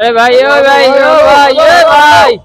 Ê, ભાઈ ơi ભાઈ ơi ભાઈ ơi ભાઈ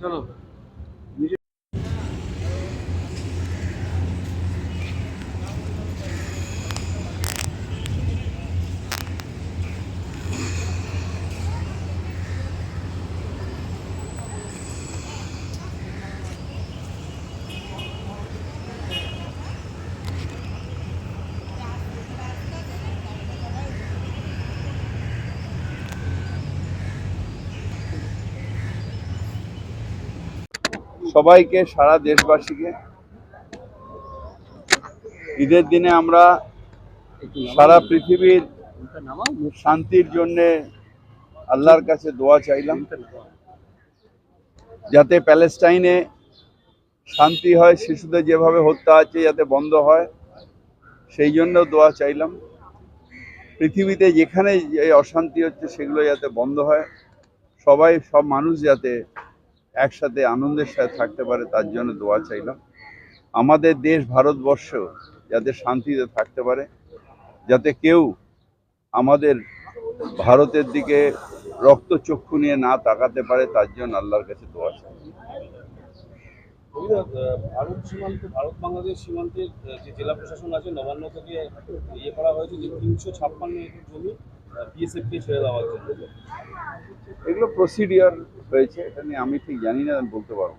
चलो। সবাইকে, সারা দেশবাসীকে। ঈদের দিনে আমরা সারা পৃথিবীর শান্তির জন্য আল্লাহর কাছে দোয়া চাইলাম, যাতে প্যালেস্টাইনে শান্তি হয়, শিশুদের যেভাবে হত্যা আছে যাতে বন্ধ হয়, সেই জন্য দোয়া চাইলাম। পৃথিবীতে যেখানে অশান্তি হচ্ছে, সেগুলো যাতে বন্ধ হয়। সবাই, সব মানুষ যাতে একসাথে আনন্দের সাথে থাকতে পারে তার জন্য দোয়া চাইলাম। আমাদের দেশ ভারতবর্ষ যাতে শান্তিতে থাকতে পারে যাতে কেউ আমাদের ভারতের দিকে রক্তচক্ষু নিয়ে না তাকাতে পারে তার জন্য আল্লাহর কাছে দোয়া চাই। ভারত সীমান্ত ভারত বাংলাদেশ সীমান্তের যে জেলা প্রশাসন আছে নবান্ন থেকে ইয়ে করা হয়েছে যে তিনশো ছাপ্পান্ন একর জমি বিএসএফ কে ছেড়ে দেওয়ার জন্য। এগুলো প্রসিডিওর হয়েছে এটা নিয়ে আমি ঠিক জানি না বলতে পারব।